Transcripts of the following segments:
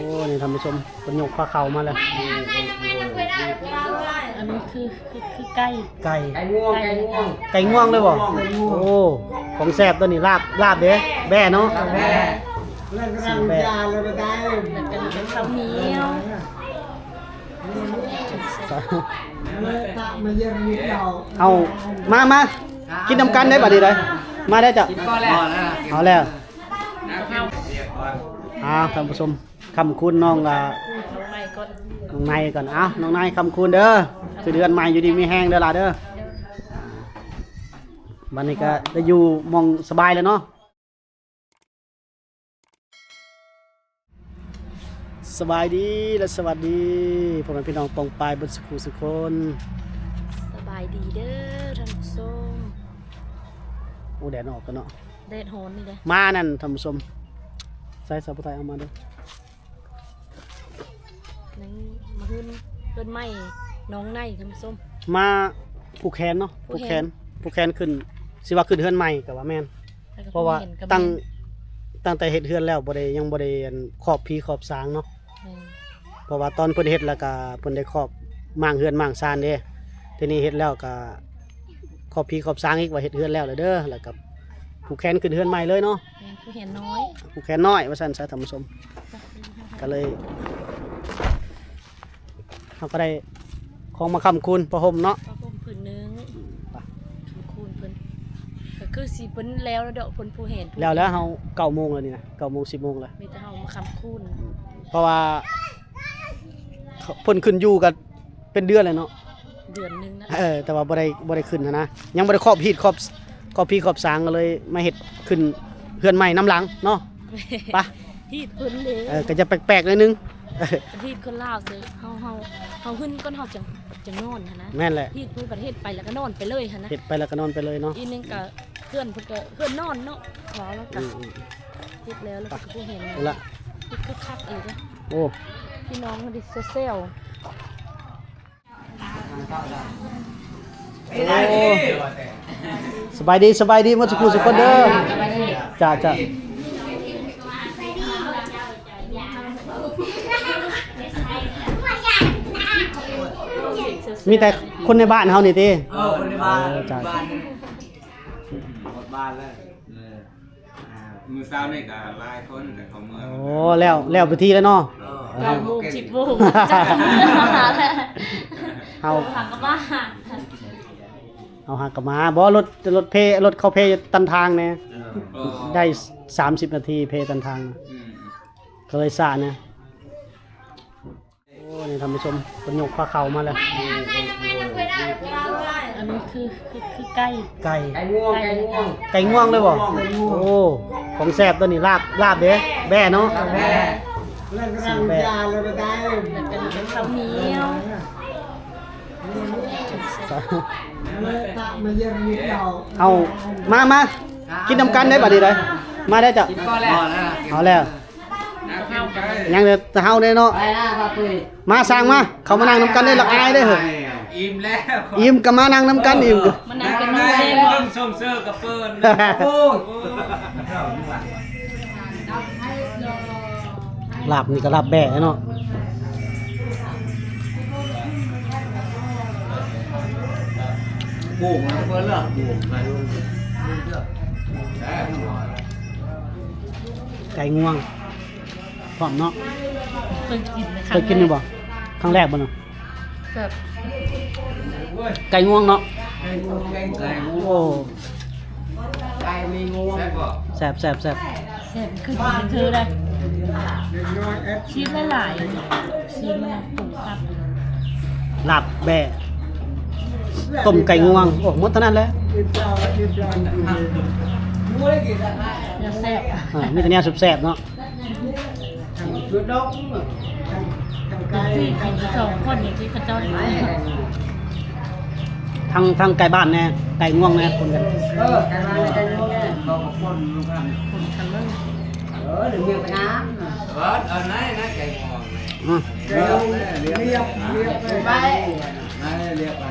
โอ้นี่ท่านผู้ชมเป็นยกผ้าเข่ามาเลยอันนี้คือคือคือไก่ไก่ไก่ง่วงไก่ง่วงไก่ง่วงเลยบ่โอ้ของแซ่บตัวนี้ลาบลาบเด้แบ่เนาะแม่เล่นกระดานยาเลยไปได้แล้วก็เป็นข้าวเหนียวมาเยี่ยมนิดเดียวเอามามากินน้ำกันได้บัดนี้ได้มาได้จ้ะก็แล้วเอาแล้วอ้าวท่านผู้ชม คำคุณน้องอ่าน้องใหม่ก่อนน้องนายก่อนเอ้าน้องนายคำคุณเด้อคือเดือนใหม่อยู่ดีมีแห้งเด้อล่ะเด้อวันนี้ก็ได้อยู่หมองสบายเลยเนาะสบายดีและสวัสดีพ่อแม่พี่น้องปองปายบนสกุสุคน สบายดีเด้อท่านผู้ชมโอ้แดดออกกันเนาะแดดโหนนี่เลยมานั่นท่านผู้ชมใส่สับปะไทยเอามาเด้อ นั่ งมาขึ้นเพิ่นใหม่น้องในท่านผู้ชม มาผูกแขนเนาะผูผูกกแขแขนนผูกแขนขึ้นสิว่าขึ้นเฮือนใหม่ก็ว่าแม่นแล้วก็เพราะว่าเห็นกับตั้งแม่ตั้งแต่เฮ็ดเฮือนแล้วบ่ได้ยังบ่ได้อันขอบพีขอบสางเนาะแม่เพราะว่าตอนเพิ่นเฮ็ดแล้วก็เพิ่นได้ขอบมางเฮือนมางซานเด้ทีนี้เฮ็ดแล้วก็ขอบพีขอบสางอีกว่าเฮ็ดเฮือนแล้วเลยเด้อแล้วก็ผูกแขนขึ้นเฮือนใหม่เลยเนาะแม่ผู้เห็นน้อยผูกแขนน้อยว่าซั่นซะท่านผู้ชมก็เลย เฮาก็ได้ของมาค้ำคูณประหมเนาะพระผมผืนหนึงคำคูณเพิ่นก็คือสิเพิ่นแล้วแล้วเด้อเพิ่นผู้เห็นผู้แล้วแล้วเฮา9โมงแล้วนี่นะ9โมง10โมงแล้วมีแต่เฮามาคำคูณเพราะว่าเขาเพิ่นขึ้นอยู่กันเป็นเดือนเลยเนาะเดือนหนึงนะเออแต่ว่าบ่ได้บ่ได้ขึ้นนะนะยังบ่ได้ครอบฮีดครอบครอบพี่ครอบสางก็เลยมาเฮ็ดขึ้นเฮือนใหม่น้ำหลังเนาะไปะฮีดเพิ่นเด้เออก็จะแปลกๆหนิดนึงเออ ประเทศคนลาวซื้อเฮาเฮาเฮาขึ้นก้นเฮาจังจังนอนหั้นนะแม่นแหละที่พื้นประเทศไปแล้วก็นอนไปเลยหันนะเฮ็ดไปแล้วก็นอนไปเลยเนาะอีกนึงก็เพื่อนเพิ่นก็เพื่อนนอนเนาะขอแล้วก็อืมเฮ็ดแล้วแล้วก็ผู้เห็นๆเอาละเฮ็ดคึกคักอีกเด้อโอ้พี่น้องมันดิเซลโอ้สบายดีสบายดีหมดทุกผู้ทุกคนเด้อจ้าจ้า มีแต่คนในบ้านเฮานี่ติเออคนในบ้านเออจ้ะบ้านหมดบ้านแล้วเอออ่ามือเช้านี่ก็หลายคนแต่เขาเมื่อโอ้แล้วแล้วไปทีแล้วเนาะ เออเก้าโมงสิบโมงจังหาแล้วเฮาหักกลับบ้านเอาหากลับมาบ่รถรถเพรถเขาเพตันทางเนี่ยเออได้ 30 นาทีเพตันทาง อืมก็เลยซ่านะ โอ้นี่ท่านผู้ชมเพิ่นยกผ้าเข่ามาแล้วอั นนี้คือคือคือไก่ไก่ไก่ง่วงไก่ง่วงไก่ง่วงเลยบ่ไก่ง่วงโอ้ของแซ่บตัวนี้ลาบลาบเด้แบ่เนาะแม่เล่นกระดานยาเลยไปได้แล้วก็เป็นข้าวเหนียวมาเยี่ยมนิดเดียวเอามามากินน้ำกันได้บัดนี้ได้มาได้จ้ะก็แล้วเอาแล้วน้ำเข้าไปยังแต่เฮาได้เนาะไปนะป้าปุ้ยมาสร้างมา เขามานั่งน้ำกันได้ละอายได้อเหรอ อิ่มแล้วอิ่มก็มานั่งน้ำกันอิ่มก็ มันนั่งเป็นได้มือเด้งเพิ่งส่งเสื้อกับเปิ้ลโอ้ยโอ้ลาบนี่ก็ลาบแบ่เนาะบุ้งนะเพื่อนเหรอบุ้งมาดูไก่ง่วงพร้อมเนาะเคยกินนะเคยกินอยู่บ่ครั้งแรกบ่เนาะ แบบไก่ง่วงเนาะไก่ง่วงไก่ง่วงโอ้ไก่มีง่วงแซ่บบ่แซ่บแซ่บแซ่บแซ่บคือกินคือเลยชีสหลายๆชีสมันตุ๋นครับลาบแบ่ต้มไก่ง่วงโอ้หมดเท่านั้นแหละจะแซ่บอ่ามีแต่แนวแซ่บๆเนาะ ชุดดอกไก่ที่กินสองคนอย่างที่เขาเจ้าอยู่ทางทางไก่บ้านแน่ไก่ง่วงแน่คนกันเออไก่มาไก่ง่วงเนี่ยเขาคนลูกหลานคนกันเลยเออเดี๋ยวเมียไปน้ำเออเออไหนนะไก่งวงนะอืมเรียบเรียบเรียบเรียบไปนั่นเรียบไป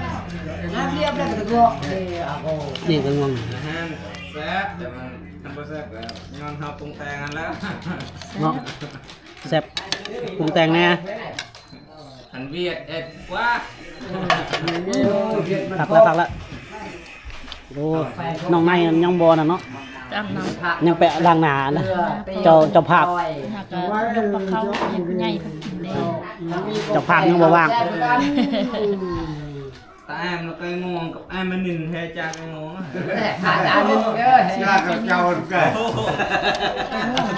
นั่นเรียบแล้วก็ตัวเออเอาโอ้นี่ไก่ง่วงอาหารแซ่บแต่มันมันบ่แซ่บแล้วย้อนเฮาปรุงแต่งกันแล้วเนาะแซ่บรุงแต่งแน่ หันเวียดเอ็ดว่าผักแล้วผักแล้วโอ้น้องในยังบ่น่ะเนาะจำนำยังไปล้างหน้านะเจ้าเจ้าภาพหากลงปลาเขาเห็นใหญ่เพิ่นกินได้เจ้าภาพยังบ่ว่างตาแอมเราเคยงงกับแอมมันหนึ่งเฮจากงงขาดอันนึงเด้อชากับเจ้าเกิด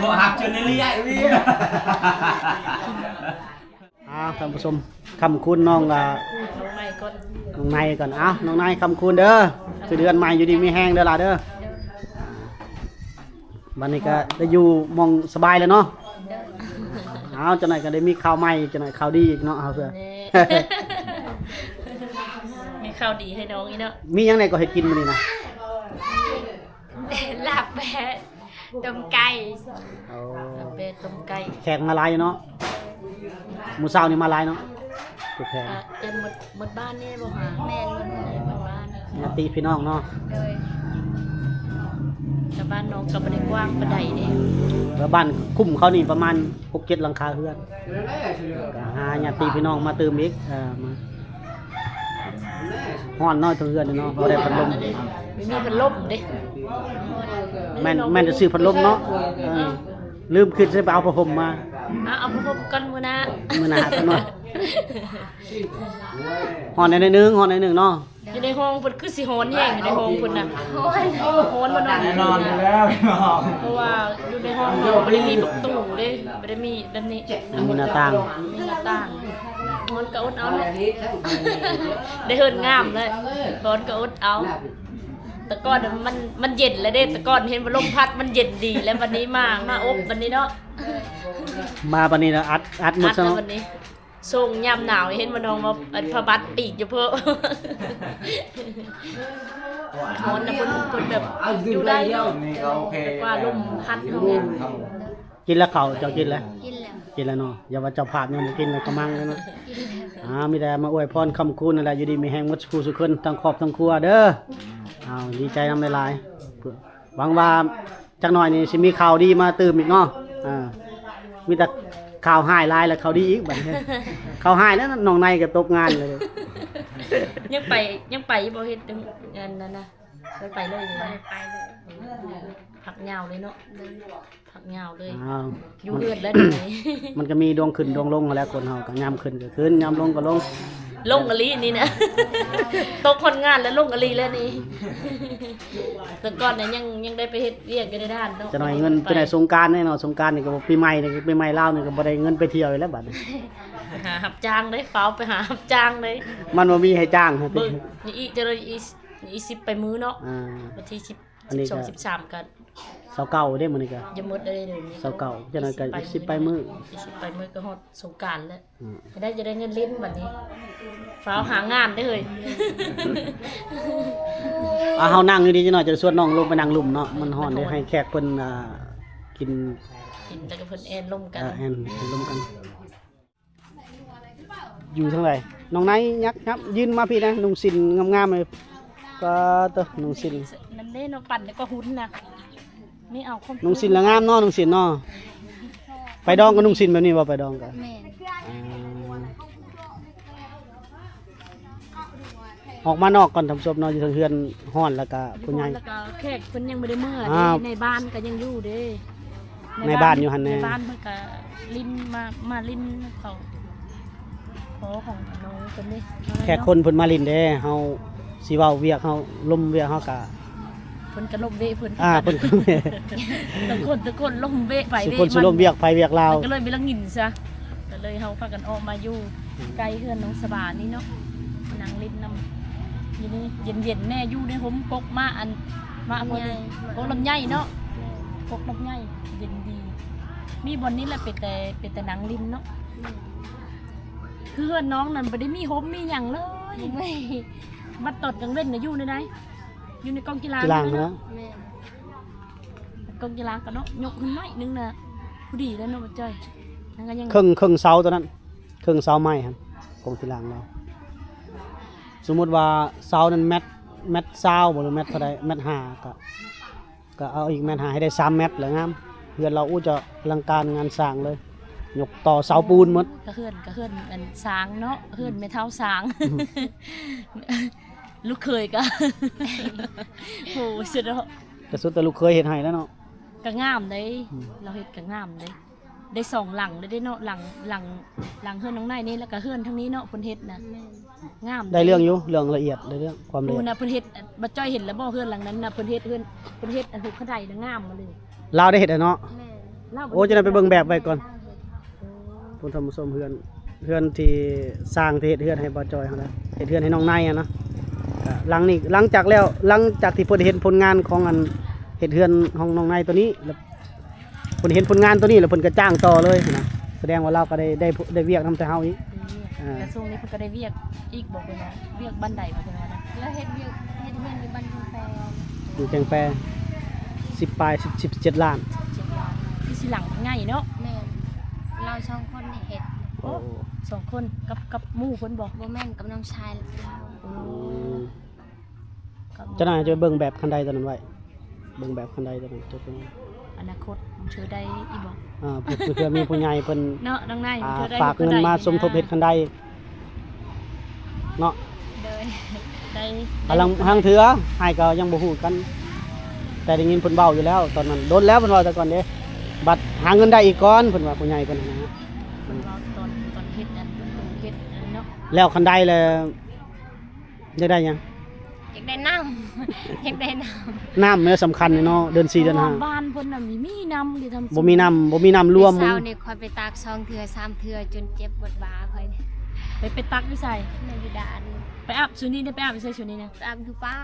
บ่หักจนในเลี้ยวิ่ง อ้าวท่านผู้ชมคำคุณน้องอ่าน้องใหม่ก่อนน้องในก่อนอ้าวน้องในคำคุณเด้อคือเดือนใหม่อยู่ดีมีแห้งเด้อล่ะเด้อวันนี้ก็ได้อยู่หมองสบายเลยเนาะเอาจังหน่อยก็ได้มีข่าวใหม่จังหน่อยข่าวดีอีกเนาะเอาเพื่อนี่ มีข้าวดีให้น้องอีกเนาะมีหยังไงก็ให้กินมื้อนี้นะหลับแปดต้มไก่เอาเป็ดต้มไก่แขกมาหลายอยู่เนาะ หมู่เช้านี่มาหลายเนาะทุกแขกอะเต็มหมดหมดบ้านนี่บ่หาแม่นมันหมดบ้านญาติพี่น้องเนาะเลยแต่บ้านน้องก็บ่ได้กว้างปานใดเด้แล้วบ้านคุ้มเขานี่ประมาณ6-7หลังคาเรือนก็หาญาติพี่น้องมาเติมอีกเอ่อมาฮ้อนน้อยทั้งเรือนนี่เนาะบ่ได้พัดลม ไม่มีพัดลมเด้แม่นแม่นจะซื้อพัดลมเนาะเออลืมขึ้นใช่ไปเอาผ้าห่มมา อะเอาพัดลมกันมื้อหน้ามื้อหน้ากันหน่อยฮ้อนในอยหนึงฮ้อนในอยหนึงเนาะอยู่ในห้องเพิ่นคือสิโหนแห้งอยู่ในห้องเพิ่นน่ะโหนโหนบ่นอนแน่นอนอยู่แล้วพี่น้องเพราะว่าอยู่ในห้องเราบ่ได้มีประตูเด้บ่ได้มีแบบนี้มีหน้าต่างมีหน้าต่างโหนก็อดเอาเลยได้เฮิรนงามเลยโหนก็อดเอา แต่ก่อนน่ะมันมันเย็นแล้วเด้แต่ก่อนเห็นว่าลมพัดมันเย็นดีแล้ววันนี้มามาอบวันนี้เนาะมาบัดนี้นะอัดอัดหมอัดดซะแล้วเนาะวันนี้ส่งยามหนาวเห็นมันน้องมาอันพระบัดปีกอยู่เพิ่ทอนนะเพิ่นเพิ่นแบบอยู่ได้เนาะนี่ก็โอเคแต่ว่าลมพัดเฮาเนี่ยกินแล้วเขาวเจ้ากินแล้ว กินแล้วกินแล้วเนาะอย่าว่าเจ้าภาพยังบ่กินเลยกระมังเลยเนาะกินแล้วอ่ามีแต่มาอวยพรคำคูณนั่นแหละอยู่ดีมีแฮงหมดคู่สุขคนทั้งครอบทั้งครัวเด้อ อ้าวดีใจนำหลายๆเพื่อหวังว่าจักหน่อยนี่สิมีข่าวดีมาตื่มอีกเนาะอ่ามีแต่ข่าวหายหลายแล้วข่าวดีอีกบัดนี้ข่าวหายแล้วน้องในก็ตกงานเลยยังไปยังไปบ่เฮ็ดงานนั้นนะไปไปเลยเลยไปเลยผักยาวเลยเนาะผักยาวเลยอ้าวอยู่เฮือนแล้วเดี๋ยวนี้มันก็มีดวงขึ้นดวงลงนั่นแหล้วคนเฮาก็ยามขึ้นก็ขึ้นยามลงก็ลง ลงกะลีนี่นะตกคนงานแล้วลงกะลีแล้วนี่แต่ก่อนเนี่ยยังยังได้ไปเฮ็ดเวียกกันในด้านเนาะจะหน่อยเงินจะได้สงกรารแน่เนอนสงกรารนี่ก็บ่ปีใหม่นี่ก็ปีใหม่ลาวนี่ก็บ่ได้เงินไปเที่ยวอีกแล้วบัดนี้หาหับจ้างเลยเฝ้าไปหาหับจ้างเลยมันบ่มีให้จ้างฮะติเบิ่งนี่อีจะเลยอีอีสิบไปมื้อเนาะอ่า วันที่สิบอันนี้สองก็สิบสามกัน เสาเก่าเด้มื้อนี้ก็อยังหมดได้เลยนี่เสาเก่าจะหน่อยก็สิบไปมื้ออีสิบไปมื้อก็ฮอดสงกรารแล้วอืมจะได้จะได้เงินเล่นบัดนี้เฝ้าหางานได้เลยอ่าเฮานั่งอยู่ดีจังหน่อยจะชวนน้องลงไปนั่งหลุมเนาะมันฮ้อนได้ให้แขกเพิ่นอ่ากินกินแล้วก็เพิ่นแอนล่มกันเอ่อแอนแอนลมกัน อยู่ทางไหนน้องไนท์ยักยับยืนมาพี่นะนุ่งสินงามๆเลยก็เตอนุ่งสินนั่นเด้เนาะปั่นแล้วก็หุ้นนะ นี่เอาคอมนุ่งสินละงามเนาะนุ่งสินเนาะไปดองก็นุ่งสินแบบนี้บ่ไปดองกันแม่นอ่าออกมานอกก่อนทำศพเนาะอยู่ทางเฮือนฮ้อนแล้วก็ผู้ใหญ่ แล้วก็แขกเพิ่นยังบ่ได้เมื่ออ้าวเด้ในบ้านก็ยังอยู่เด้ในบ้านอยู่หั่นแน่ ในบ้านเพิ่นก็ลิ้นมามาลิ้นเขาขอของน้องเพิ่นนี่แขกคนเพิ่นมาลินเด้เฮาสิเว้าเวียกเฮาลมเวียกเฮาก็ เพิ่นก็ลมเวะเพิ่นอ่าเพิ่นก็ทุกคนทุกคนลมเวะไปสุเวะคนสุลมเวียกไปเวียกลาว มันก็เลยมีละงินซะก็เลยเฮาพากันออกมาอยู่ไกลเฮือนน้องสบานี่เนาะนั่งลิ้นนำอยู่นี่เย็นๆแน่อยู่ในหมกกมาอันมาเพิ่นเลยกกลำไยเนาะกกลำไยเย็นดี มีบอนนี้แหละเป็นแต่เป็นแต่หนังลิ้นเนาะคือเฮือนน้องนั่นบ่ได้มีหมมีหยังเลยไม่มาตดกลางเว้นน่ะอยู่ในใด อยู่ในกองกีฬากีฬาเนาะเนาะแม่นกองกีฬากันเนาะยกขึ้นหน่อยนึงน่ะผู้ดีแล้วเนาะบ่จ้อยนั่นก็ยังครึ่งครึ่งเสาตัวนั้นครึ่งเสาไม้ครับกองที่หลังเราสมมุติว่าเสานั้นแมตแมตเสาบ่หรือแมตเท่าใดแมตห้าก็ก็เอาอีกแมตห้าให้ได้3แมตแล้วงามเฮือนเราอู้จะอลังการงานสร้างเลยยกต่อเสาปูนหมดก็เฮือนก็เฮือนอันสางเนาะเฮือนไม่เท่าสาง ลูกเคยก็ โหสุดเนาะแต่สุดแต่ลูกเคยเฮ็ดให้แล้วเนาะ ก็งามเด้อืม เราเฮ็ดก็งามเด้ได้สองหลังเลยได้เนาะหลังหลังหลังเฮือนน้องนายนี่แล้วก็เฮือนทั้งนี้เนาะเพิ่นเฮ็ดนะแม่นงามได้เรื่องอยู่เรื่องละเอียดได้เรื่องความละดูเอียดนะเพิ่นเฮ็ดบ่จ้อยเห็นแล้วบ่เฮือนหลังนั้นน่ะเพิ่นเฮ็ดเฮือนเพิ่นเฮ็ดอันหุบขันไดน่ะงามมาเลยลาวได้เฮ็ดอะเนาะแม่นเล่าโอ้จะได้ไปเบิ่งแบบไว้ก่อนผู้ทำผู้ชมเฮือนเฮือนที่สร้างที่เฮ็ดเฮือนให้บ่จอยเฮานะเฮ็ดเฮือนให้น้องนายอะเนาะก็ หลังนี้หลังจากแล้วหลังจากที่เพิ่นเห็นผลงานของอันเฮ็ดเฮือนของน้องนายตัวนี้แล้วเพิ่นเห็นผลงานตัวนี้แล้วเพิ่นก็จ้างต่อเลยนะแสดงว่าเราก็ได้ได้ได้เวียกนำแต่เฮาอีกอ่ากระทรวงนี้เพิ่นก็ได้เวียกอีกบอกไปว่าเวียกบันไดมาเป็นว่านะแล้วเฮ็ดเวียกเฮ็ดเฮือนอยู่บ้านคุณแฟนอยู่แกงแปร10ปลาย10 17ล้านเจ็ดล้านที่สิหลังง่ายเนาะแม่นเราสองคนนี่เฮ็ดโอ้สองคนกับกับหมู่เพิ่นบอกบ่แม่นกับน้องชายเราโอ้กับ เจ้านายจะไปเบิ่งแบบคันใดตัวนั้นไว้ เบิ่งแบบคันใดตัวนั้นจะเป็นอนาคตมันเชื่อได้อีบอกอ่าเพื่อเพื่อมีผู้ใหญ่เพิ่นเนาะดังนั้นอ่าเชื่อได้ฝากเงินมาสมทบเฮ็ดคันใดเนาะโดยได้กำลังทางเถือให้ก็ยังบ่ฮู้กัน แต่ได้ยินเพิ่นเว้าอยู่แล้ว ตอนนั้นโดนแล้วเพิ่นเว้าแต่ก่อนเด้บัดหาเงินได้อีกก่อนเพิ่นว่าผู้ใหญ่เพิ่นนะฮะเพิ่นเว่าตอนตอนเฮ็ดอันประตูเฮ็ดอันนั้นเนาะแล้วคันใดแล้ วจะได้หยังอยากได้น้ำ อยากได้น้น้ำเนี่ยสำคัญเนาะเดือน4เดือนพราะห้าว่าบ้านเพิ่นน่ะมีมีน้ำที่ทำบ่มีน้ำบ่มีน้ำำรวม เช้านี่คอยไปตากซองเทื่อสามเทื่อจนเจ็บบดบาคอยนี่ไปไปตักอยู่ใส่ในบิดานไปอาบชุดนี้ได้ไปอาบอยู่ใส่ชุดนี้นะตามคือป้า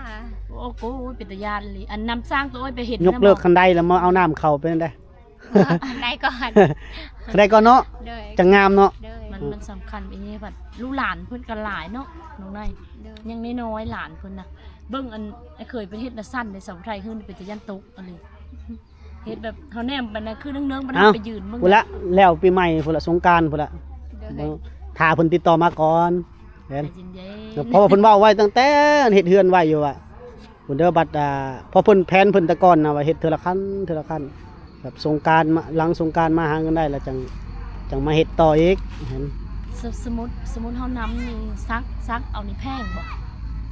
โอ้โหเป็นตาญาณเลยอันนำสร้างตัวโอ้ยไปเห็นยกเลิกคันใดแล้วมาเอาน้ำเข้าเป็นได้ ได้ก่อน คันใดก่อนเนาะโดยจังงามเนาะโดย มันมันสำคัญไปนี่บัดลูกหลานเพิ่นกันหลายเนาะน้องนายโดยยังน้อยๆหลานเพิ่นน่ะเบิ่งอันไอ้เคยไปเฮ็ดน่ะสั้นในเสาไทยขึ้นเป็นตะยันตกอะไรเฮ็ดแบบเฮาแนมบัดนั้นคือเนื้องๆบัดนั้นเอ้าไปยืนเบิ่งพุ่นละแล้วปีใหม่พุ่นละสงกรารพุ่นละโดยถ้าเพิ่นติดต่อมาก่อนเห็นใจเย็นๆเพราะว่าเพิ่นเว้าไว้ตั้งแต่เฮ็ดเฮือนไว้อยู่อะเพิ่นเด้อบัดอ่าพอเพิ่นแผนเพิ่นแตะก่อนนะว่าเฮ็ดเทื่อละคันเทื่อละคันแบบสงกรารมาหลังสงกรารมาหาเงินได้แล้วจัง จังมาเฮ็ดต่ออีกเห็นสสมมุติสมมุติเฮานํนี่ซักซักเอานี่แพงบ่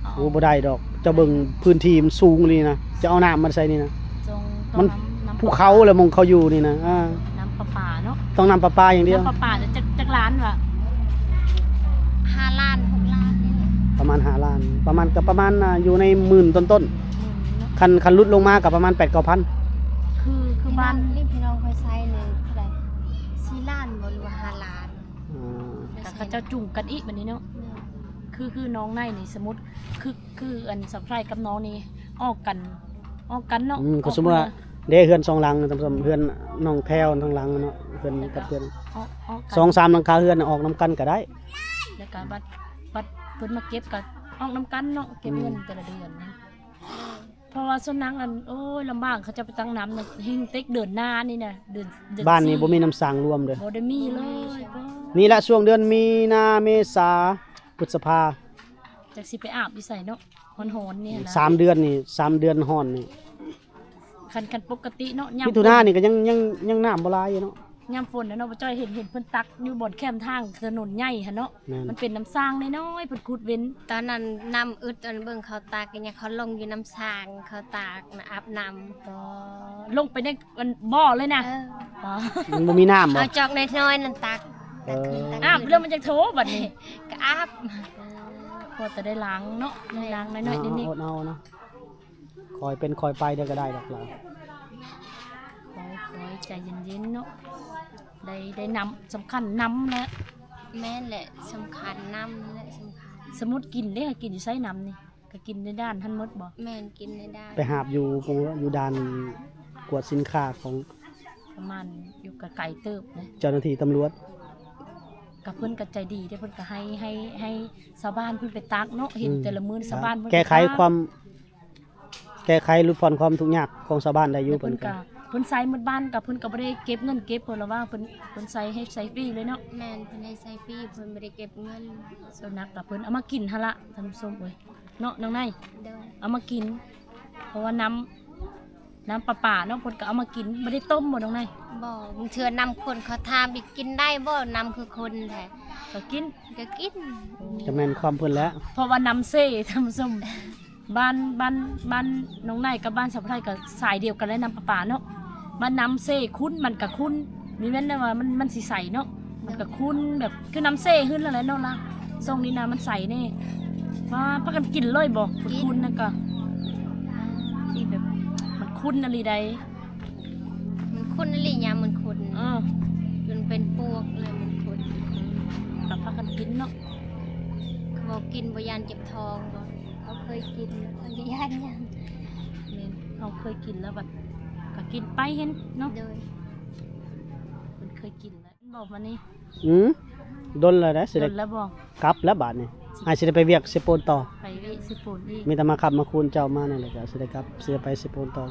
เอาโอ้บ่ได้ดอกเจะเบิ่งพื้นที่มันสูงนี่นะจะเอาน้ำมันใส่นี่นะ จงมันต้องน้ำน้ำภูเขาแล้วมองเขาอยู่นี่นะอ่าน้ำประปาเนาะต้องน้ำประปาอย่างเดียว น้ำประปาจะจักจักล้านว่ะห้าล้านหกล้านนี่แหละประมาณ5ล้าน ประมาณก็ประมาณอ่าอยู่ในหมื่นต้นหมื่นเนาะๆคันคันลดลงมาก็ประมาณ8 9,000คือคือบ้านนี่พี่น้องคอยใช้เลยเท่าไหร่ สี่ล้านบ่หรือว่าห้าล้านอ่าแต่เขาเจ้าจุ่มกันอีกแบบนี้เนาะ คือคือน้องในนี่สมมติคือคืออันสัมภาระกับน้องนี่ออกกัน ออกกันเนาะอืมก็สมมุติว่าเด้เฮือนสองหลังสำหรับเฮือนน้องแพรวทางหลังเนาะเฮือนกับเฮือนออกออกกัน สองสามหลังคาเฮือนน่ะออกน้ำกันก็ได้ แล้วก็บัดบัดเพิ่นมาเก็บกันออกน้ำกันเนาะเก็บเงินแต่ละเดือนนะ เพราะว่าส่วนนังอันโอ้ยลำบากเขาจะไปตั้งน้ำในเฮงเต็กเดือนหน้านี่นะเดือนเดือนบ้านนี้สี่บ่มีน้ำสร้างรวมเด้อบ่ได้มีเลยบ่นี่แหละช่วงเดือนมีนาเมษาพฤษภาจักสิไปอาบอยู่ใส่เนาะหอนๆนี่นะสามเดือนนี่สามเดือนฮ้อนนี่คันคันปกติเนาะยามมิถุนานี่ก็ยังยังยังน้ำบ่หลายอยู่เนาะ ยามฝนนะเนาะบ่จ้อยเห็นเห็นเพิ่นตักอยู่บนแคมทางถนนใหญ่หั่นเนาะแม่น มันเป็นน้ำสร้างน้อยๆเพิ่นขุดเว้นตอนนั้นน้ำอึดตอนเบิ่งเขาตากกันเนี่ยเขาลงอยู่น้ำสางเขาตากน่ะอาบน้ำก็ลงไปในมันบ่อเลยนะเอออ๋อมันบ่มีน้ำบ่ เอาจอกน้อยๆนั่นตักตักขึ้นตักอาบขึ้นเรื่องมันจะโถบัดนี้ ก็อาบ พอแต่ได้ล้างเนาะได้ล้างน้อยๆนิดเอาเอาเนาะคอยเป็นคอยไปเดี๋ยวก็ได้ดอกล่ะๆคอยคอย ใจเย็นๆเนาะได้ได้นำสำคัญนำแล้วแม่นแหละสำคัญน้ำนี่แหละสำคัญสมมุติกินได้ก็กินอยู่ไสนำนี่ก็กินในด้านท่านหมดบ่แม่นกินไม่ได้ไปหาบอยู่ตรงอยู่ด่านกวดสินค้าของประมาณอยู่กับไก่เติบนะเจ้าหน้าที่ตำรวจกับเพิ่นก็ใจดีเด้เพิ่นก็ให้ให้ให้ชาวบ้านเพิ่นไปตักเนาะเห็นแต่ละมื้อชาวบ้านเพิ่นแก้ไขตัความ แก้ไขลดผ่อนความทุกข์ยากของชาวบ้านได้อยู่แล้วเพิ่เพิ่นนก็ก็ เพิ่นใส่หมดบ้านกับเพิ่นก็บ่ได้เก็บเงินเก็บเพิ่นละว่าเพิ่นเพิ่นใส่ให้ใส่ฟรีเลยเนาะแม่นเพิ่นให้ใส่ฟรีเพิ่นบ่ได้เก็บเงินส่วนนักกับเพิ่นเอามากินหั่นละท่านผู้ชมเอ้ยเนาะน้องนายเด้อเอามากิน เพราะว่าน้ำน้ำปลาป่าเนาะเพิ่นก็เอามากินบ่ได้ต้มบ่น้องนายบ่มึงเชื่อนำคนเขาถามอีกกินได้บ่นำคือคนแท้ก็กิน ก็กินจะแม่นความเพิ่นแล้ว เพราะว่าน้ำเซ่ทำส้มบ้านบ้านบ้านน้องนายกับบ้านสาวไทยก็สายเดียวกันเลยน้ำปลาป่าเนาะ บ้านน้ำเซ่คุ้นมันก็คุ้นมีแม่นนะว่ามันมันสิใสเนาะมันก็คุ้นแบบคือน้ำเซ่ขึ้นแล้วแหละเนาะล่ะทรงนี้นะมันใสแน่ว่าพักกันกินเลยบ่คุ้นๆนั่นก็ที่แบบมันคุ้นอะไรใดมันคนอะไรยามมันคนเออจนเป็นปวกเลยมันคนกับพักกันกินเนาะเขาบอกกินบ่ยานเจ็บท้องบ่เขาเคยกินมันก็ยานยังนี่เราเคยกินแล้วแบบ ก็กินไปเห็นเนาะโดยมันเคยกินแล้วบอกมานี่อืมดนเลยนะสิโดได้นแล้วบอกกลับแล้วบาดนี่อาจสิได้ไปเวียกสิโปนต่อ ไปวิสิปูนอีกมีแต่มาขับมาคูณเจ้ามานั่นแหละก็สิได้กลับสิได้ไปสิโปนต่อ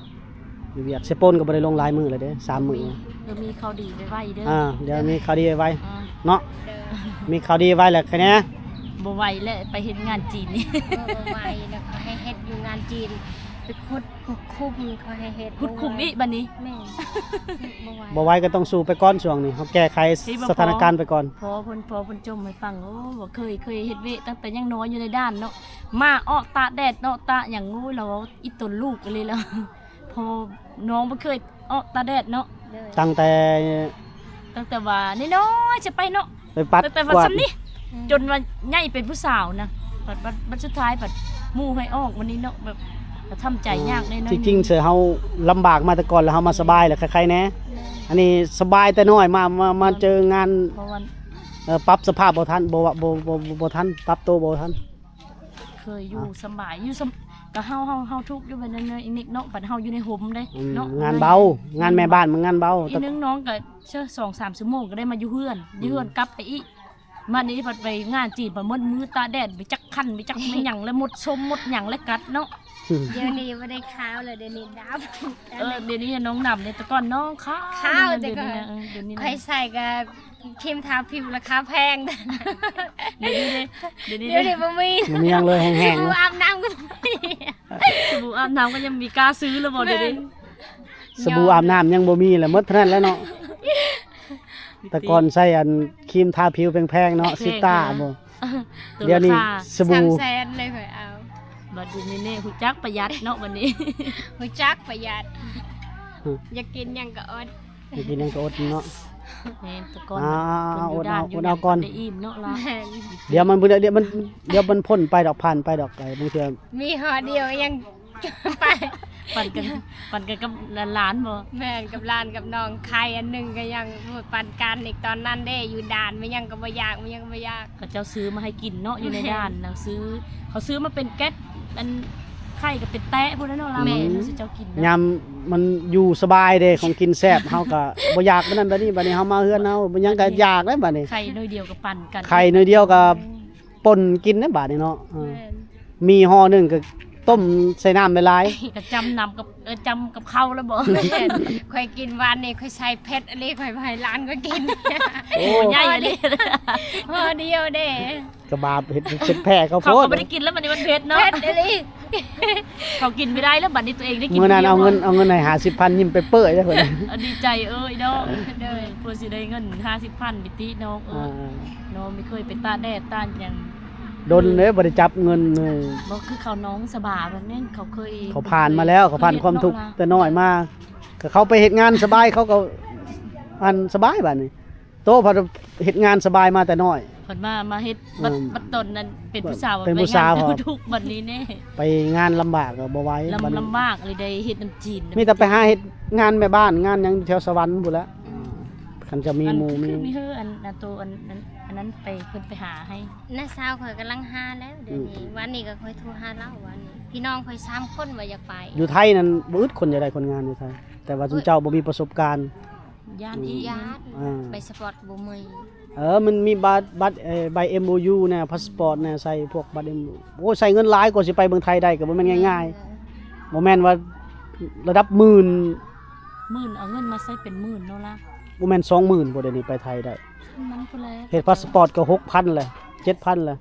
อยู่เวียกสิโปนก็บ่ได้ลงหลายมื้อเลยเด้สามมื้อเออมีเขาวดีไว้ไว้เด้ออ่าเดี๋ยวมีข่าวดีไว้อ่าเนาะเด้อมีข่าวดีไว้แหละแค่นี้บ่ไหวแล้วไปเห็นงานจีนนี่เออไว้แล้วเขาให้เฮ็ดอยู่งานจีน ไปขุดขุดคุมเขาให้เฮ็ดคุดคุมอีกบัดนี้แม่บ่ไหวบ่ไว้ก็ต้องสู้ไปก่อนช่วงนี้เฮาแก้ไขที่บ่พอสถานการณ์ไปก่อน พอเพิ่นพอเพิ่นจมให้ฟังโอ้บ่เคยเคยเฮ็ดเวะตั้งแต่ยังน้อยอยู่ในด้านเนาะมาออกตากแดดเนาะตาอย่างงูเราอีตนลูกเลยแล้วพอน้องบ่เคยออกตากแดดเนาะเด้อตั้งแต่ตั้งแต่ว่าน้อยๆจะไปเนาะไปปัดตั้งแต่ว่ากวาดสำนี้จนว่าใหญ่เป็นผู้สาวนะบัดบัดบัดสุดท้ายบัดหมู่ให้ออกวันนี้เนาะแบบ ก็ทำใจยากแน่นอนจริงๆเสือเฮาลำบากมาแต่ก่อนแล้วเฮามาสบายแหละใครๆแน่อันนี้สบายแต่น้อยมามามาเจองานเพราะว่าเอ่อปรับสภาพบ่ทันบ่ว่าบ่บ่บ่บ่ทันปรับตัวบ่ทัน เคยอยู่สำบายอยู่สำก็เฮาเฮาเฮาทุกข์อยู่แบบนั้นเลยอีนิกเนาะบัดเฮาอยู่ในห่มเด้อืมเนาะงานเบางานแม่บ้านมันงานเบาอีนึงน้องก็เชื่อสองสามชั่วโมงก็ได้มาอยู่เฮือนอยู่เฮือนกลับไปอีกมานี้พัดไปงานจีนพัดมดมือตาแดดไปจักคันไปจักไม่หยังแล้วหมดชมหมดหยังแล้วกัดเนาะ เดี๋ยวนี้บ่ได้ข้าวเลยเดี๋ยวนี้ดเออเดี๋ยวนี้น้องนำเนี่ยแต่ก่อนน้องข้าวข้าวแต่เดี๋ยวก่อนนี้นะเออเดี๋ยวนี้ำนะใครใส่ก็ครีมทาผิวราคาแพงเดี๋ยวนี้เดี๋ยวนี้เดี๋ยวนี้บ่มีมันมีหยังเลยแห้งสๆบู่นะอาบน้ำก็บ่มีสบู่อาบน้ำก็ยังมีกล้าซื้อแล้วบ่เดี๋ยวนี้สบู่อาบน้ำยังบ่มีแหละหมดเท่านั้นแล้วเนาะแต่ก่อนใส่อันครีมทาผิวแพงๆเนาะซิต้าบ่ตัวเดี๋ยวนี้ราคาสบู่สามแสนเลยข่อยเอา บัดเดี๋ยวนี้เนี่ยหูจักประหยัดเนาะวันนี้หัวจักประหยัดอืมอยากกินหยังก็อดไปกินหยังก็อดเนาะแม่นแต่ก่อนอ่าเพิ่นอยู่ด้านอดเอาอยู่อดเอาก่อน ได้อิ่มเนาะล่ะแม่นเดี๋ยวมันเดี๋ยวมันเดี๋ยวมันพ่นไปดอกผ่านไปดอกไปบางเทื่อมีห่อเดียวยัง ไป ปั่นกันปั่นกันกับหลานๆบ่แม่นกับหลานกับน้องใครอันหนึงก็ยังปันกันอีกตอนนั้นเด้อยู่ด่านไม่ยังก็บ่อยากไม่ยังก็บ่อยาก ก็เจ้าซื้อมาให้กินเนาะอยู่ในด้านแล้วซื้อ เขาซื้อมาเป็นแก๊ส อันไข่กับเป็นแตะพวกนั้นเนาะล่ะแม่เนาะสิเจ้ากินเนาะ ยามมันอยู่สบายเด้ของกินแซ่บ เฮาก็บ่อยากปานนั้นบัดนี้บัดนี้เฮามาเฮือนเฮาบ่ยังก็อยากเด้บัดนี้ ไข่น้อยเดียวกับปั่นกันไข่น้อยเดียวก็ป่นกินเด้บัดนี้เนาะเออแม่นมีห่อหนึงก็ ต้มใส่น้ำหลายก็จำนำกับเออจำกับข้าวแล้วบ่แม่นข่อยกินวันนี้ข่อยใส่เผ็ดอะไรข่อยไปให้หลานก็กินๆโอ้ใหญ่เลยห่อเดียวเด้กระบาดเฮ็ดเช็ดแพ้เขาโพเขาด Dạ. ก็ไม่ได้กินแล้วบัดนี้มันเผ็ดเนาะเผ็ดอะไรเขากินไม่ได้แล้วบัดนี้ตัวเองได้กินมื้อนั้นดียวเอาเงินเอาเงินให้50,000ยิ้มไปเปื้อยเด้อเพิ่นเออดีใจเอ้ยน้องเด้อเพื่อสิได้เงิน50,000บิติน้องเออ่าอน้องไม่เคยไปตาแดดตาหยัง โดนเลยบ่ได้จับเงินเลยบ่คือเขาน้องสบาแบบนั้นเขาเคยเขาผ่านมาแล้วเขาผ่านความทุกข์แต่น้อยมาก็เขาไปเฮ็ดงานสบายเขาก็อันสบายบัดนี้โตพอเฮ็ดงานสบายมาแต่น้อยเพิ่นมามาเฮ็ดบัดอืมบัดตนนั้นเป็นผู้สาวเป็นผู้สาวไปงนครับทุกข์บัดนี้แน่ไปงานลำบากก็บ่ไหว้บัดลำนี้ลำบากเลยได้เฮ็ดน้ำจีนมีแต่ไปหาเฮ็ดงานแม่บ้านงานหยังแถวสวรรค์พุ่นแหล้วคันจะมีอันหมู่มีคือมีเฮออันอันตัวอันอัน อันนั้นไปเพิ่นไปหาให้น้าสาวข่อยกำลังหาแล้วเดี๋ยวนี้วันนี้ก็ข่อยโทรหาเล่าวันนี้ พี่น้องข่อยสามคนว่าอยากไปอยู่ไทยนั่นบ่อึดคนจะได้คนงานอยู่ไทยแต่ว่าจุมเจ้าบ่มีประสบการณ์ ย่านอีกญาติอ่า ไปสปอร์ตบ่มีเออ มันมีบัตรบัตรเอ่อใบ MOU เนี่ยพาสปอร์ตเนี่ยใส่พวกบัตร MOU โอ้ใส่เงินหลายกว่าสิไปเมืองไทยได้ก็บ่แม่นง่ายๆบ่แม่นว่าระดับหมื่นหมื่นเอาเงินมาใช้เป็นหมื่นเนาะล่ะ บ่แม่น20,000บ่เดี๋ยวนี้ไปไทยได้มันพุ่นแหละเฮ็ดพาสปอร์ตก็6,000เลย7,000เลย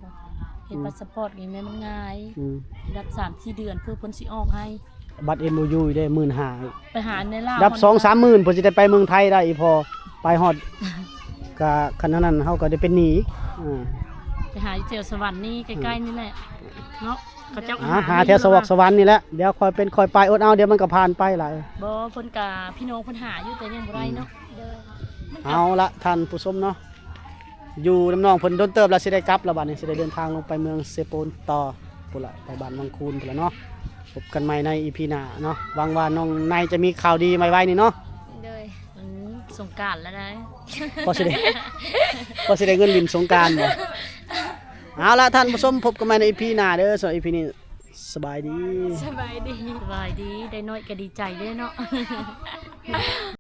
เฮ็ดพาสปอร์ตนี่แม่นมันง่ายอืมรัก3 4เดือนเพื่อเพิ่นสิออกให้ บัตร MOU อยู่ได้15,000ไปหาในลาวดับสองสามหมื่นเพื่อจะได้ไปเมืองไทยได้อีพอไปฮอดกะขนาดนั้นเขาก็ได้เป็นหนีอีกอ่าไป หาอยู่แถวสวรรค์นี่ใกล้ๆนี่แหละเนาะเขาเจ้าก็อ่าหาแถวสวรรค์สวรรค์นี่แหละเดี๋ยวคอยเป็นคอยไปอดเอาเดี๋ยวมันก็ผ่านไปหลายบ่เพิ่นกะพี่น้องเพิ่นหาอยู่แต่ยังบ่ได้เนาะเอาละท่านผู้ชมเนาะอยู่น้ำนองเพิ่นโดนเติบแล้วสิได้กลับแล้วบัดนี้สิได้เดินทางลงไปเมืองเซโปนต่อพุ่นละไปบ้านวังคูนพุ่นละเนาะพบกันใหม่ในอีพีหน้าเนาะหวังว่าน้องนายจะมีข่าวดีใหม่ไว้นี่เนาะโดยมันสงกรารแล้วนะก็สิได้ก็สิได้เงินบินสงกรารบ่ เอาละท่านผู้ชมพบกันใหม่ในอีพีหน้าเด้อสำหรับอีพีนี้สบายดี สบายดี สบายดี ได้น้อยก็ดีใจเด้เนาะ